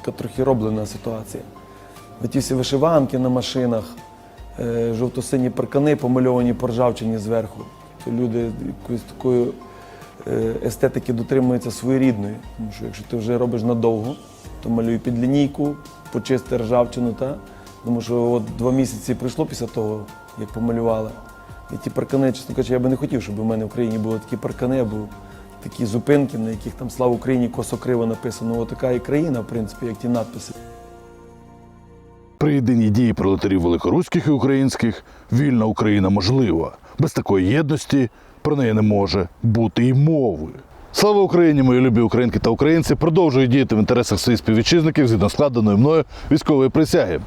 така трохи роблена ситуація. Ті всі вишиванки на машинах, е, жовто-сині паркани, помальовані по ржавчині зверху. То люди якоїсь такої е, естетики дотримуються своєрідної. Тому що якщо ти вже робиш надовго, то малюй під лінійку, почисти ржавчину. Та? Тому що от два місяці пройшло після того, як помалювали. І ті паркани, чесно кажучи, я би не хотів, щоб у мене в Україні були такі паркани, або такі зупинки, на яких там слава Україні косо-криво написано. Отака і країна, в принципі, як ті надписи. При єдиній дії пролетарів великоруських і українських вільна Україна можлива. Без такої єдності про неї не може бути й мови. Слава Україні, мої любі українки та українці! Продовжую діяти в інтересах своїх співвітчизників згідно складеної мною військової присяги.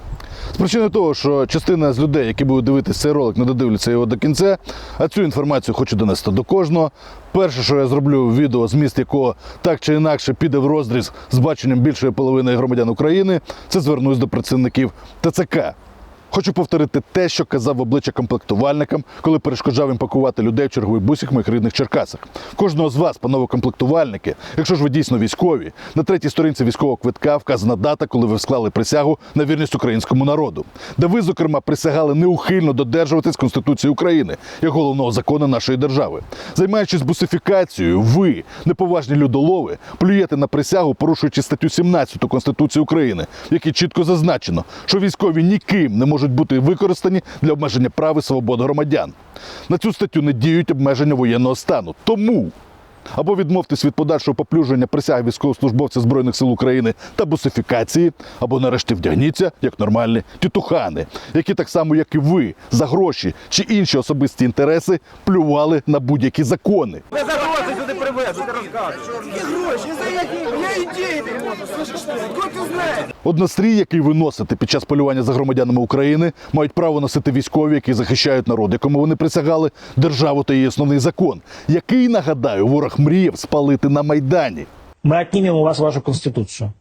З причини того, що частина з людей, які будуть дивитися цей ролик, не додивляться його до кінця, а цю інформацію хочу донести до кожного. Перше, що я зроблю відео, зміст якого так чи інакше піде в розріз з баченням більшої половини громадян України, це звернусь до працівників ТЦК. Хочу повторити те, що казав в обличчя комплектувальникам, коли перешкоджав їм пакувати людей в черговий бусик в моїх рідних Черкасах. Кожного з вас, панове комплектувальники, якщо ж ви дійсно військові, на третій сторінці військового квитка вказана дата, коли ви склали присягу на вірність українському народу, де ви, зокрема, присягали неухильно додержуватись Конституції України як головного закону нашої держави. Займаючись бусифікацією, ви, неповажні людолови, плюєте на присягу, порушуючи статтю 17 Конституції України, в якій чітко зазначено, що військові ніким не можуть бути використані для обмеження прав і свобод громадян. На цю статтю не діють обмеження воєнного стану. Тому або відмовтесь від подальшого поплюження присяги військовослужбовця Збройних сил України та бусифікації, або нарешті вдягніться як нормальні тітухани, які так само, як і ви, за гроші чи інші особисті інтереси плювали на будь-які закони Я за гроші сюди привез, ти розказуєш. Які гроші? За які? Я ідеї не можу, слышиш що? Откуда ти знаєш? Однострій, який ви носите під час полювання за громадянами України, мають право носити військові, які захищають народ, якому вони присягали державу та її основний закон, який нагадаю, ворог мріяв спалити на майдані. Мы отнимем у вас вашу конституцию.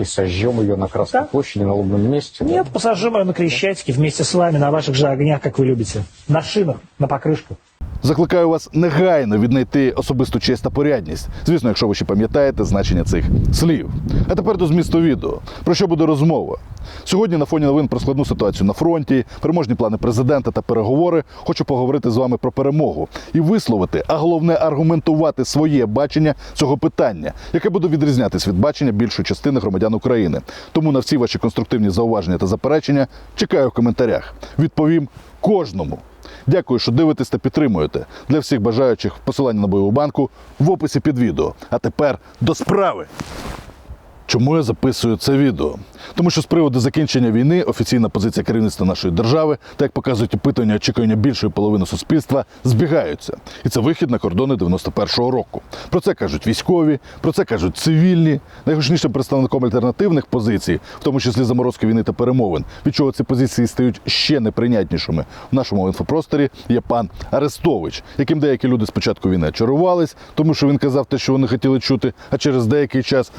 и сожжем ее на Красной Да. площади на лобном месте. Нет, посажим ее на Крещатике вместе с вами на ваших же огнях, как вы любите. На шинах, на покрышках. Закликаю вас негайно віднайти особисту честь та порядність. Звісно, якщо ви ще пам'ятаєте значення цих слів. А тепер до змісту відео. Про що буде розмова? Сьогодні на фоні новин про складну ситуацію на фронті, переможні плани президента та переговори. Хочу поговорити з вами про перемогу і висловити, а головне аргументувати своє бачення цього питання, яке буде відрізнятись від бачення більшої частини громадян України. Тому на всі ваші конструктивні зауваження та заперечення чекаю в коментарях. Відповім кожному. Дякую, що дивитесь та підтримуєте. Для всіх бажаючих посилання на бойову банку в описі під відео. А тепер до справи. Чому я записую це відео? Тому що з приводу закінчення війни офіційна позиція керівництва нашої держави, та як показують опитування, очікування більшої половини суспільства, збігаються. І це вихід на кордони 91-го року. Про це кажуть військові, про це кажуть цивільні. Найгучнішим представником альтернативних позицій, в тому числі заморозки війни та перемовин, від чого ці позиції стають ще неприйнятнішими в нашому інфопросторі, є пан Арестович, яким деякі люди спочатку війни очарувались, тому що він казав те, що вони хотіли чути, а через деякий час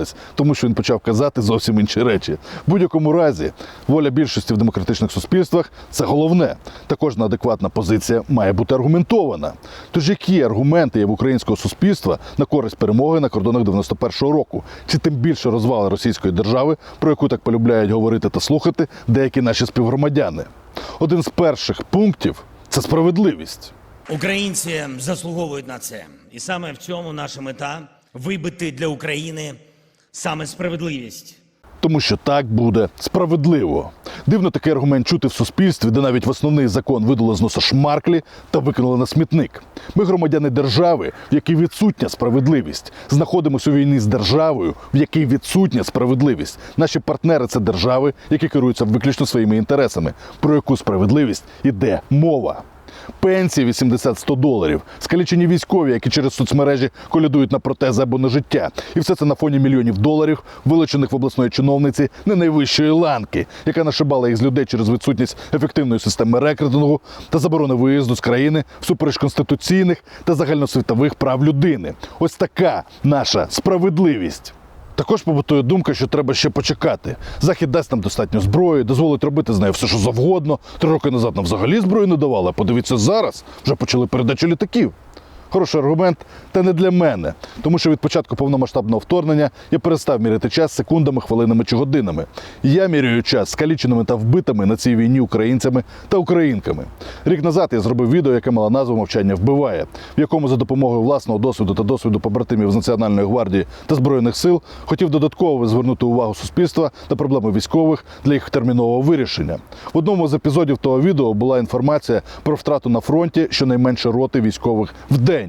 розочарувались, тому що він почав казати зовсім інші речі. В будь-якому разі, воля більшості в демократичних суспільствах це головне. Та кожна адекватна позиція має бути аргументована. Тож які аргументи є в українського суспільства на користь перемоги на кордонах 91-го року, чи тим більше розвали російської держави, про яку так полюбляють говорити та слухати деякі наші співгромадяни? Один з перших пунктів це справедливість. Українці заслуговують на це. І саме в цьому наша мета вибити для України саме справедливість. Тому що так буде справедливо. Дивно такий аргумент чути в суспільстві, де навіть в основний закон видало з носа шмарклі та викинули на смітник. Ми громадяни держави, в якій відсутня справедливість. Знаходимося у війні з державою, в якій відсутня справедливість. Наші партнери це держави, які керуються виключно своїми інтересами. Про яку справедливість іде мова? Пенсії 80-100 доларів, скалічені військові, які через соцмережі колядують на протези або на життя. І все це на фоні мільйонів доларів, вилучених в обласної чиновниці не найвищої ланки, яка нашибала їх з людей через відсутність ефективної системи рекрутингу та заборони виїзду з країни всупереч конституційних та загальносвітових прав людини. Ось така наша справедливість. Також побутує думка, що треба ще почекати. Захід дасть нам достатньо зброї, дозволить робити з нею все, що завгодно. Три роки назад нам взагалі зброї не давали. а Подивіться зараз, вже почали передачу літаків. Хороший аргумент, та не для мене, тому що від початку повномасштабного вторгнення я перестав міряти час секундами, хвилинами чи годинами. Я міряю час скаліченими та вбитими на цій війні українцями та українками. Рік назад я зробив відео, яке мало назву Мовчання вбиває, в якому за допомогою власного досвіду та досвіду побратимів з Національної гвардії та збройних сил хотів додатково звернути увагу суспільства на проблеми військових для їх термінового вирішення. В одному з епізодів того відео була інформація про втрату на фронті щонайменше роти військових в день.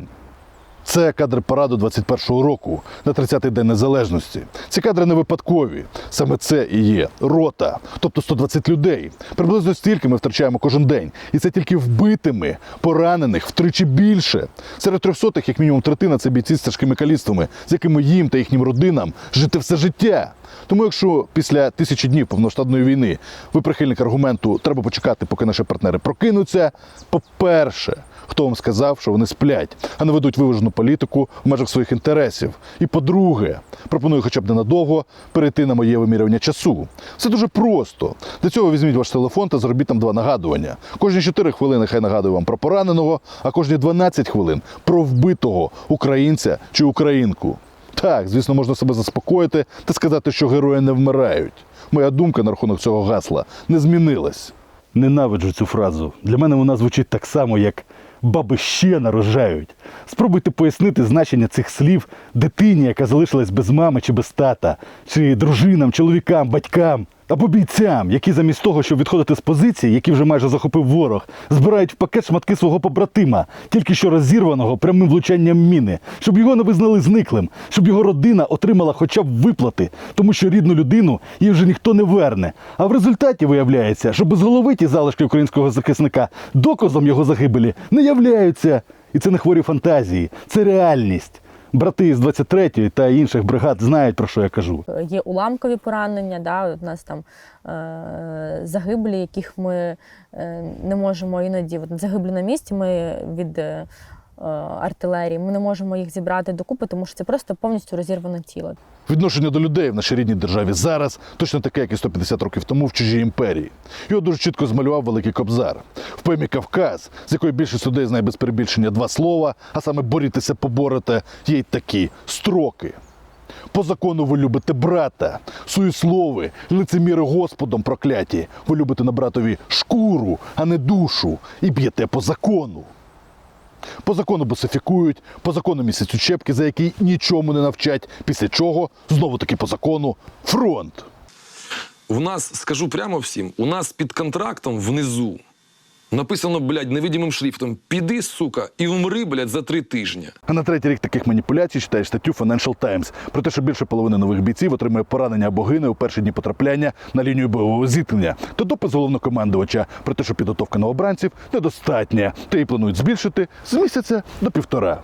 Це кадри параду 21-го року на 30-й день незалежності. Ці кадри не випадкові. Саме це і є рота, тобто 120 людей. Приблизно стільки ми втрачаємо кожен день. І це тільки вбитими, поранених втричі більше. Серед трьохсотих, як мінімум, третина це бійці з тяжкими каліцтвами, з якими їм та їхнім родинам жити все життя. Тому, якщо після тисячі днів повноштабної війни ви прихильник аргументу треба почекати, поки наші партнери прокинуться, по-перше, хто вам сказав, що вони сплять, а не ведуть виважену політику в межах своїх інтересів. І по-друге, пропоную хоча б ненадовго перейти на моє вимірювання часу. Все дуже просто. Для цього візьміть ваш телефон та зробіть там два нагадування. Кожні 4 хвилини хай нагадує вам про пораненого, а кожні 12 хвилин про вбитого українця чи українку. Так, звісно, можна себе заспокоїти та сказати, що герої не вмирають. Моя думка на рахунок цього гасла не змінилась. Ненавиджу цю фразу. Для мене вона звучить так само, як баби ще нарожають. Спробуйте пояснити значення цих слів дитині, яка залишилась без мами чи без тата, чи дружинам, чоловікам, батькам. Або бійцям, які замість того, щоб відходити з позиції, які вже майже захопив ворог, збирають в пакет шматки свого побратима, тільки що розірваного прямим влучанням міни, щоб його не визнали зниклим, щоб його родина отримала хоча б виплати, тому що рідну людину їй вже ніхто не верне. А в результаті виявляється, що безголовиті залишки українського захисника доказом його загибелі не являються. І це не хворі фантазії, це реальність. Брати з 23-ї та інших бригад знають про що я кажу. Є уламкові поранення, да, у нас там е, загиблі, яких ми е, не можемо іноді от, загиблі на місці. Ми від е, артилерії, ми не можемо їх зібрати докупи, тому що це просто повністю розірване тіло. Відношення до людей в нашій рідній державі зараз точно таке, як і 150 років тому в чужій імперії. Його дуже чітко змалював Великий Кобзар. В поемі Кавказ, з якої більшість людей знає без перебільшення два слова, а саме борітися, поборете, є й такі строки. По закону ви любите брата, суєслови, лицеміри Господом прокляті. Ви любите на братові шкуру, а не душу, і б'єте по закону. По закону босифікують, по закону місяць учебки, за які нічому не навчать, після чого знову таки по закону фронт. У нас, скажу прямо всім, у нас під контрактом внизу написано, блядь, невидимим шрифтом: піди, сука, і умри, блядь, за три тижні. А на третій рік таких маніпуляцій читаєш статтю Financial Times про те, що більше половини нових бійців отримує поранення або гине у перші дні потрапляння на лінію бойового зіткнення. То допис головнокомандувача про те, що підготовка новобранців недостатня, та її планують збільшити з місяця до півтора.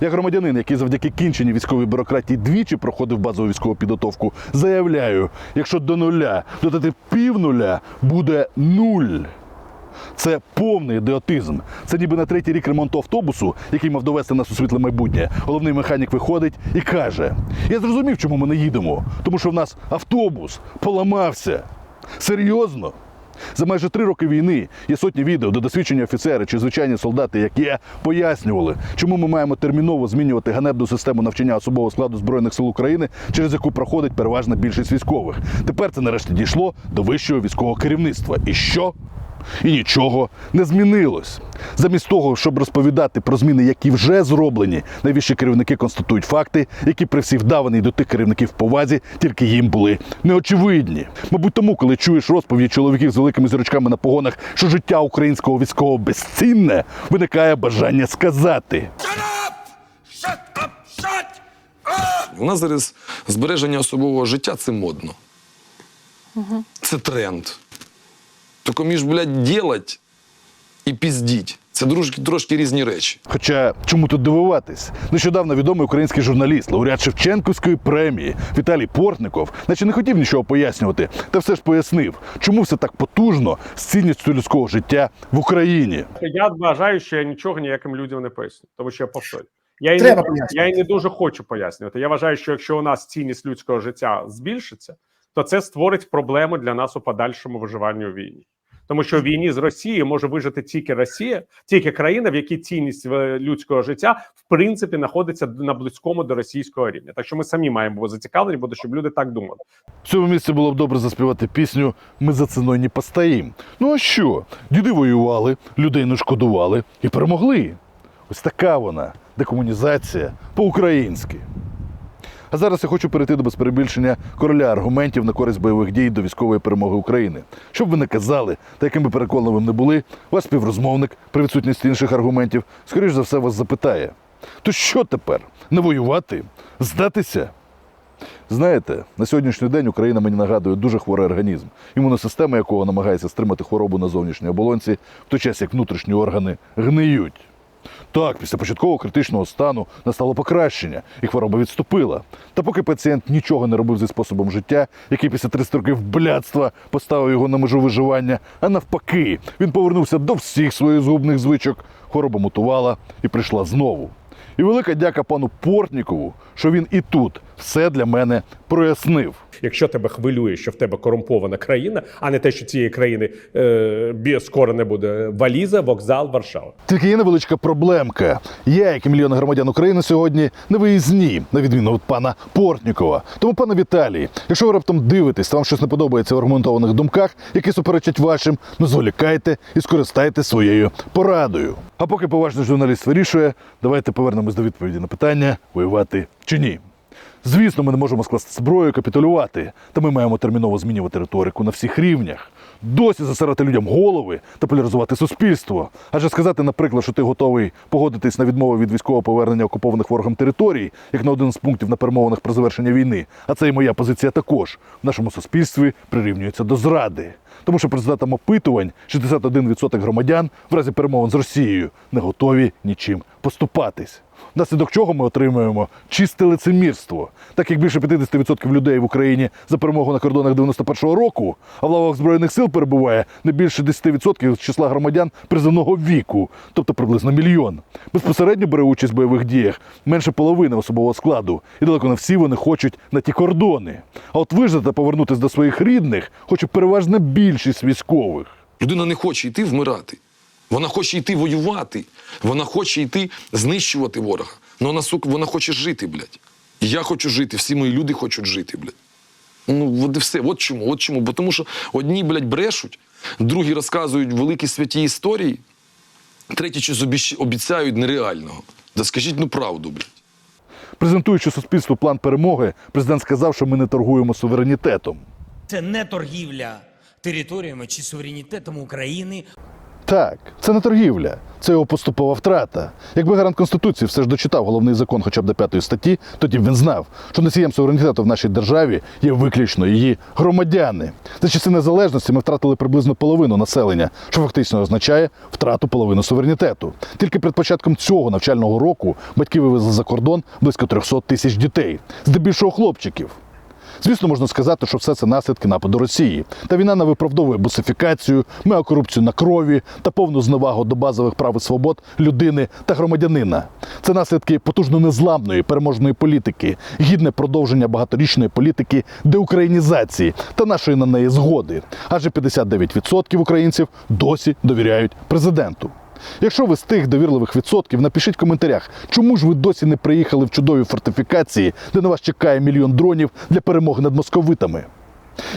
Я громадянин, який завдяки кінченій військовій бюрократії двічі проходив базову військову підготовку, заявляю, якщо до нуля додати пів нуля, буде нуль. Це повний ідіотизм. Це ніби на третій рік ремонту автобусу, який мав довести нас у світле майбутнє. Головний механік виходить і каже: Я зрозумів, чому ми не їдемо, тому що в нас автобус поламався. Серйозно? За майже три роки війни є сотні відео, де досвідчені офіцери чи звичайні солдати, як я, пояснювали, чому ми маємо терміново змінювати ганебну систему навчання особового складу Збройних сил України, через яку проходить переважна більшість військових. Тепер це нарешті дійшло до вищого військового керівництва. І що? І нічого не змінилось. Замість того, щоб розповідати про зміни, які вже зроблені, найвищі керівники констатують факти, які при всій вдаваній до тих керівників повазі, тільки їм були неочевидні. Мабуть, тому, коли чуєш розповіді чоловіків з великими зірочками на погонах, що життя українського військового безцінне, виникає бажання сказати. У нас зараз збереження особового життя це модно. Це тренд. Тільки між, блядь, ділать і піздіть. Це трошки, трошки різні речі. Хоча чому тут дивуватись? Нещодавно відомий український журналіст, лауреат Шевченківської премії Віталій Портников, наче не хотів нічого пояснювати, та все ж пояснив, чому все так потужно з цінністю людського життя в Україні. Я вважаю, що я нічого ніяким людям не поясню, тому що я повторю. Я і, не, я і не дуже хочу пояснювати. Я вважаю, що якщо у нас цінність людського життя збільшиться, то це створить проблеми для нас у подальшому виживанні у війні. Тому що в війні з Росією може вижити тільки Росія, тільки країна, в якій цінність е, людського життя в принципі знаходиться на близькому до російського рівня. Так що ми самі маємо зацікавлені, бо щоб люди так думали. В цьому місці було б добре заспівати пісню Ми за ціною не постоїм. Ну а що? Діди воювали, людей не шкодували і перемогли. Ось така вона декомунізація по-українськи. А зараз я хочу перейти до безперебільшення короля аргументів на користь бойових дій до військової перемоги України. Щоб ви не казали, та яким би переконливим не були, ваш співрозмовник при відсутності інших аргументів, скоріш за все, вас запитає: то що тепер? Не воювати? Здатися? Знаєте, на сьогоднішній день Україна мені нагадує дуже хворий організм, імуносистема якого намагається стримати хворобу на зовнішній оболонці, в той час як внутрішні органи гниють. Так, після початкового критичного стану настало покращення, і хвороба відступила. Та поки пацієнт нічого не робив зі способом життя, який після 30 років блядства поставив його на межу виживання, а навпаки, він повернувся до всіх своїх згубних звичок, хвороба мутувала і прийшла знову. І велика дяка пану Портнікову, що він і тут все для мене прояснив. Якщо тебе хвилює, що в тебе корумпована країна, а не те, що цієї країни е, бі- скоро не буде валіза, вокзал, Варшава. Тільки є невеличка проблемка. Я, як і мільйони громадян України, сьогодні не виїзні, на відміну від пана Портнікова. Тому, пане Віталій, якщо ви раптом дивитесь, та вам щось не подобається в аргументованих думках, які суперечать вашим, не зволікайте і скористайте своєю порадою. А поки поважний журналіст вирішує, давайте повернемось до відповіді на питання: воювати чи ні. Звісно, ми не можемо скласти зброю, капітулювати, та ми маємо терміново змінювати риторику на всіх рівнях. Досі засирати людям голови та поляризувати суспільство. Адже сказати, наприклад, що ти готовий погодитись на відмову від військового повернення окупованих ворогом територій, як на один з пунктів на перемовинах про завершення війни, а це і моя позиція також в нашому суспільстві прирівнюється до зради. Тому що по результатам опитувань 61% громадян в разі перемовин з Росією не готові нічим поступатись. Внаслідок чого ми отримуємо чисте лицемірство, так як більше 50% людей в Україні за перемогу на кордонах 91-го року, а в лавах збройних сил перебуває не більше 10% з числа громадян призовного віку, тобто приблизно мільйон. Безпосередньо бере участь в бойових діях менше половини особового складу, і далеко не всі вони хочуть на ті кордони. А от вижити та повернутись до своїх рідних хоче переважна більшість військових. Людина не хоче йти вмирати. Вона хоче йти воювати. Вона хоче йти знищувати ворога. Ну вона, сука, вона хоче жити, блядь. І Я хочу жити, всі мої люди хочуть жити, блядь. Ну, от і все. От чому, от чому. Бо тому що одні, блядь, брешуть, другі розказують великі святі історії, треті щось обіцяють нереального. Да скажіть ну правду, блядь. Презентуючи суспільству план перемоги, президент сказав, що ми не торгуємо суверенітетом. Це не торгівля територіями чи суверенітетом України. Так, це не торгівля, це його поступова втрата. Якби гарант Конституції все ж дочитав головний закон хоча б до п'ятої статті, тоді б він знав, що носієм суверенітету в нашій державі є виключно її громадяни. За часи незалежності ми втратили приблизно половину населення, що фактично означає втрату половини суверенітету. Тільки перед початком цього навчального року батьки вивезли за кордон близько 300 тисяч дітей, здебільшого хлопчиків. Звісно, можна сказати, що все це наслідки нападу Росії. Та війна не виправдовує бусифікацію, меокорупцію на крові та повну зневагу до базових прав і свобод людини та громадянина. Це наслідки потужно незламної переможної політики, гідне продовження багаторічної політики деукраїнізації та нашої на неї згоди. Адже 59% українців досі довіряють президенту. Якщо ви з тих довірливих відсотків, напишіть в коментарях, чому ж ви досі не приїхали в чудові фортифікації, де на вас чекає мільйон дронів для перемоги над московитами.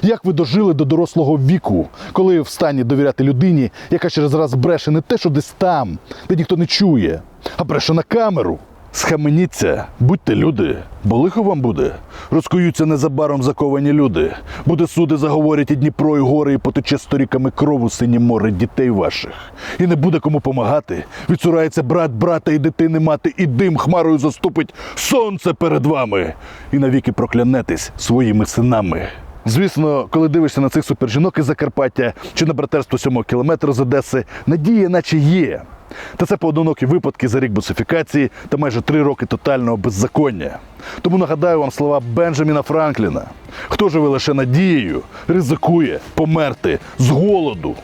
Як ви дожили до дорослого віку, коли в стані довіряти людині, яка через раз бреше не те, що десь там, де ніхто не чує, а бреше на камеру? Схаменіться, будьте люди, бо лихо вам буде. Розкуються незабаром заковані люди. Буде суди, заговорять і Дніпро, і гори, і потече сторіками кров у синє море дітей ваших. І не буде кому помагати. Відсурається брат, брата і дитини мати, і дим хмарою заступить сонце перед вами. І навіки проклянетесь своїми синами. Звісно, коли дивишся на цих супержінок із Закарпаття чи на братерство сьомого кілометру з Одеси, надія наче є. Та це поодинокі випадки за рік бусифікації та майже три роки тотального беззаконня. Тому нагадаю вам слова Бенджаміна Франкліна: хто живе лише надією, ризикує померти з голоду.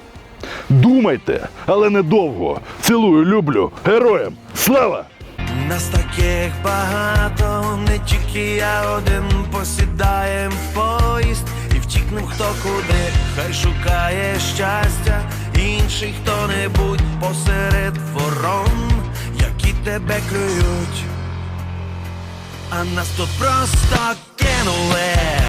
Думайте, але недовго. Цілую, люблю. Героям! Слава! Нас таких багато, не тільки я один посідаєм поїзд і втікнем хто куди, хай шукає щастя інший хто-небудь посеред ворон, які тебе клюють. А нас тут просто кинули